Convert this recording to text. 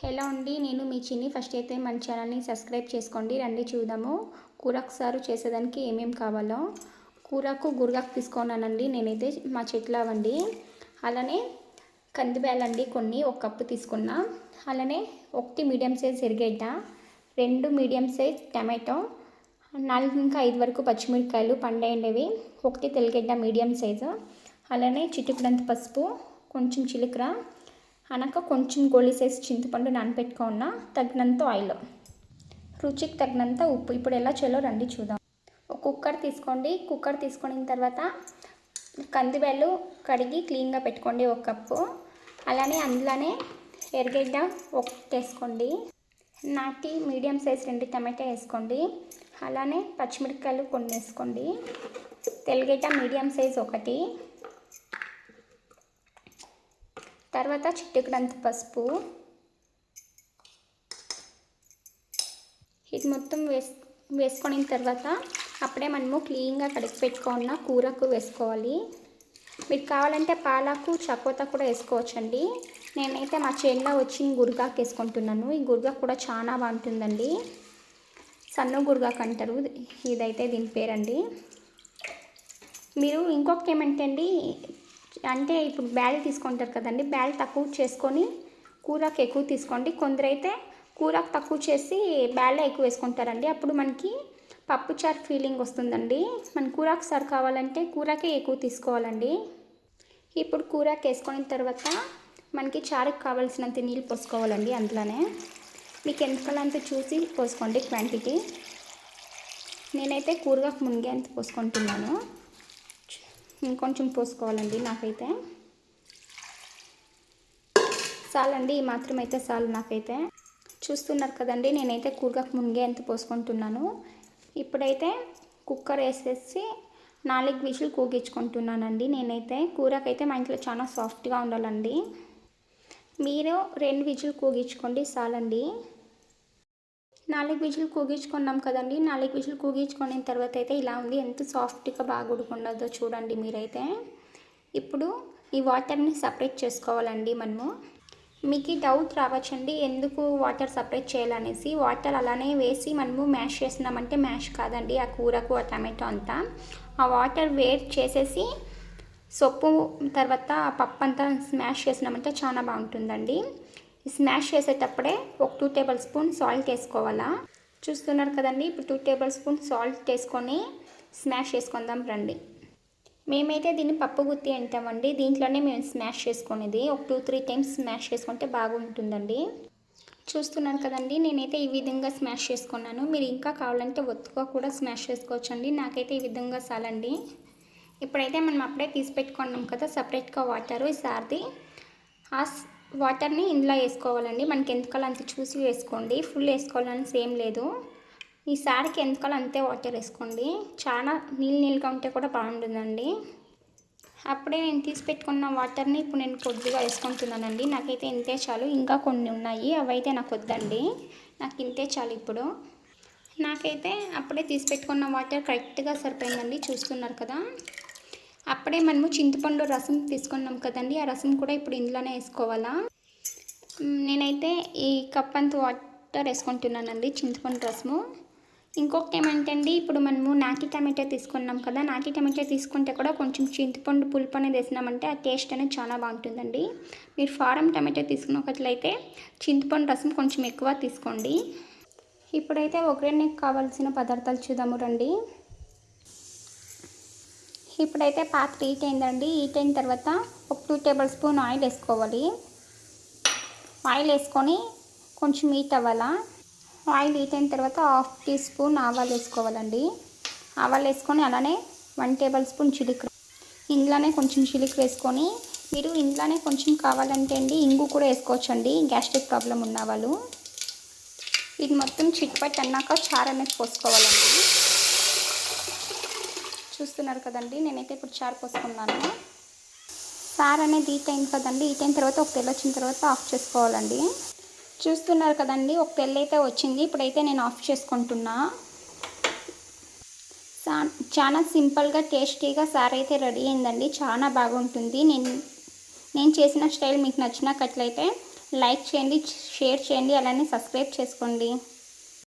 Hello అండి నేను మీ చిన్ని. ఫస్ట్ అయితే మన ఛానల్ని సబ్స్క్రైబ్ చేసుకోండి. రండి చూద్దాము. కూరకు సారు చేసేదానికి ఏమేమి కావాలో. కూరకు గురగాకు తీసుకున్నానండి. నేనైతే మా చెట్లు అవండి అలానే కందిబ్యాలండి కొన్ని ఒక కప్పు తీసుకున్నా. అలానే ఒకటి మీడియం సైజ్ ఎరిగడ్డ రెండు మీడియం సైజ్ టమాటో నాలుగు ఇంకా ఐదు వరకు పచ్చిమిరపకాయలు పండేయండివి. ఒకటి తెల్లగడ్డ మీడియం సైజు. అలానే చిట్టుకుడంత పసుపు కొంచెం చిలుకర అనక కొంచెం గోలిసేసి చింతపండు నానపెట్టుకున్న తగినంత ఆయిల్. రుచికి తగినంత ఉప్పు. ఇప్పుడు ఎలా చేయాలో రండి చూద్దాం. ఒక కుక్కర్ తీసుకోండి. కుక్కర్ తీసుకున్న తర్వాత కందిబెల్లు కడిగి క్లీన్గా పెట్టుకోండి ఒక కప్పు. అలానే అందులోనే ఎరగడ్డ ఒకటి వేసుకోండి. నాటి మీడియం సైజ్ రెండు టమాటా వేసుకోండి. అలానే పచ్చిమిరపకాయలు కొన్ని వేసుకోండి. తెల్లగడ్డ మీడియం సైజ్ ఒకటి. తర్వాత చిట్టుకుడంత పసుపు. ఇది మొత్తం వేస్ వేసుకున్న తర్వాత అప్పుడే మనము క్లీన్గా కడిగి పెట్టుకున్న కూరకు వేసుకోవాలి. మీకు కావాలంటే పాలకు చకోత కూడా వేసుకోవచ్చండి. నేనైతే మా చేనులో వచ్చి గురుగాకు వేసుకుంటున్నాను. ఈ గురుగాకు కూడా చాలా బాగుంటుందండి. సన్న గురుగాకు అంటారు. ఇదైతే దీని పేరండి. మీరు ఇంకొకటి ఏమంటే అండి అంటే ఇప్పుడు బ్యాల్ తీసుకుంటారు కదండి బ్యాల్ తక్కువ చేసుకొని కూరకు ఎక్కువ తీసుకోండి. కొందరైతే కూరకు తక్కువ చేసి బ్యాల్ ఎక్కువ వేసుకుంటారండి. అప్పుడు మనకి పప్పు చారు ఫీలింగ్ వస్తుందండి. మన కూరకు సార్ కావాలంటే కూరకే ఎక్కువ తీసుకోవాలండి. ఇప్పుడు కూరకు వేసుకున్న తర్వాత మనకి చారుకు కావాల్సినంత నీళ్ళు పోసుకోవాలండి అందులోనే. మీకు ఎంతకాలంత చూసి పోసుకోండి క్వాంటిటీ. నేనైతే కూరగాకు మునిగేంత పోసుకుంటున్నాను. ఇంకొంచెం పోసుకోవాలండి నాకైతే. చాలండి ఈ మాత్రం అయితే చాలు నాకైతే. చూస్తున్నారు కదండి నేనైతే కూరగాకు మునిగే ఎంత పోసుకుంటున్నాను. ఇప్పుడైతే కుక్కర్ వేసేసి నాలుగు విషులు కూగించుకుంటున్నానండి. నేనైతే కూరకైతే మా ఇంట్లో చాలా సాఫ్ట్గా ఉండాలండి. మీరు రెండు విజులు కూగించుకోండి చాలండి నాలుగు విజులు కూగించుకున్నాం కదండి. నాలుగు విజులు కూగించుకున్న తర్వాత అయితే ఇలా ఉంది. ఎంత సాఫ్ట్గా బాగా ఉడుకున్నదో చూడండి మీరైతే. ఇప్పుడు ఈ వాటర్ని సపరేట్ చేసుకోవాలండి మనము. మీకు డౌట్ రావచ్చండి. ఎందుకు వాటర్ సపరేట్ చేయాలనేసి? వాటర్ అలానే వేసి మనము మ్యాష్ చేసినామంటే మ్యాష్ కాదండి. ఆ కూరకు ఆ టమాటో అంతా. ఆ వాటర్ వేర్ చేసేసి సొప్పు తర్వాత పప్పు అంతా స్మాష్ చేసినామంటే చాలా బాగుంటుందండి. స్మాష్ చేసేటప్పుడే ఒక టూ టేబుల్ స్పూన్ సాల్ట్ వేసుకోవాలా. చూస్తున్నారు కదండి ఇప్పుడు టూ టేబుల్ స్పూన్ సాల్ట్ వేసుకొని స్మాష్ చేసుకుందాం రండి. మేమైతే దీన్ని పప్పు గుత్తి అంటామండి దీంట్లోనే మేము స్మాష్ చేసుకునేది. ఒక టూ త్రీ టైమ్స్ స్మాష్ చేసుకుంటే బాగుంటుందండి. చూస్తున్నాను కదండి నేనైతే ఈ విధంగా స్మాష్ చేసుకున్నాను. మీరు ఇంకా కావాలంటే ఒత్తుగా కూడా స్మాష్ చేసుకోవచ్చండి. నాకైతే ఈ విధంగా చాలండి. ఇప్పుడైతే మనం అప్పుడే తీసి పెట్టుకున్నాం కదా సపరేట్గా వాటర్ ఈసారిది ఆ వాటర్ని ఇందులో వేసుకోవాలండి. మనకి ఎంతకాలం అంత చూసి వేసుకోండి. ఫుల్ వేసుకోవాలని సేమ్ లేదు. ఈ శారీకి ఎంతకాలం అంతే వాటర్ వేసుకోండి. చాలా నీళ్ళు నీళ్ళుగా ఉంటే కూడా బాగుంటుందండి. అప్పుడే నేను తీసి పెట్టుకున్న వాటర్ని ఇప్పుడు నేను కొద్దిగా వేసుకుంటున్నానండి. నాకైతే ఇంతే చాలు. ఇంకా కొన్ని ఉన్నాయి. అవైతే నాకు వద్దండి. నాకు ఇంతే చాలు ఇప్పుడు. నాకైతే అప్పుడే తీసి పెట్టుకున్న వాటర్ కరెక్ట్గా సరిపోయిందండి. చూస్తున్నారు కదా. అప్పుడే మనము చింతపండు రసం తీసుకున్నాం కదండి. ఆ రసం కూడా ఇప్పుడు ఇందులోనే వేసుకోవాలా? నేనైతే ఈ కప్ అంత వాటర్ వేసుకుంటున్నానండి చింతపండు రసము. ఇంకొకటి ఏమంటే అండి ఇప్పుడు మనము నాకి టమాటో తీసుకున్నాం కదా నాకి టమాటో తీసుకుంటే కూడా కొంచెం చింతపండు పులుపు అనేది వేసినామంటే ఆ టేస్ట్ అనేది చాలా బాగుంటుందండి. మీరు ఫారం టమాటో తీసుకున్నట్లయితే చింతపండు రసం కొంచెం ఎక్కువ తీసుకోండి. ఇప్పుడైతే ఒకరికి కావాల్సిన పదార్థాలు చూద్దాము రండి. ఇప్పుడైతే పాత్ర హీట్ అయిందండి. హీట్ అయిన తర్వాత ఒక టూ టేబుల్ స్పూన్ ఆయిల్ వేసుకోవాలి. ఆయిల్ వేసుకొని కొంచెం హీట్ అవ్వాలా? ఆయిల్ హీట్ అయిన తర్వాత హాఫ్ టీ స్పూన్ ఆవాలు వేసుకోవాలండి. ఆవాలు వేసుకొని అలానే వన్ టేబుల్ స్పూన్ చిలికర ఇందులోనే కొంచెం చిలికర వేసుకొని మీరు ఇంట్లోనే కొంచెం కావాలంటే అండి ఇంగు కూడా వేసుకోవచ్చండి. గ్యాస్ట్రిక్ ప్రాబ్లం ఉన్న వాళ్ళు. ఇది మొత్తం చిట్పట్ అన్నాక చారు అనేది పోసుకోవాలండి. చూస్తున్నారు కదండి. నేనైతే ఇప్పుడు చారు పోసుకున్నాను. సార్ అనేది హీట్ అయింది కదండి. హీట్ అయిన తర్వాత ఒక తెల్ల వచ్చిన తర్వాత ఆఫ్ చేసుకోవాలండి. చూస్తున్నారు కదండి. ఒక తెల్ల అయితే వచ్చింది. ఇప్పుడైతే నేను ఆఫ్ చేసుకుంటున్నా. చాలా సింపుల్గా టేస్టీగా సార్ అయితే రెడీ అయిందండి. చాలా బాగుంటుంది. నేను నేను చేసిన స్టైల్ మీకు నచ్చినట్లయితే లైక్ చేయండి షేర్ చేయండి. అలానే సబ్స్క్రైబ్ చేసుకోండి.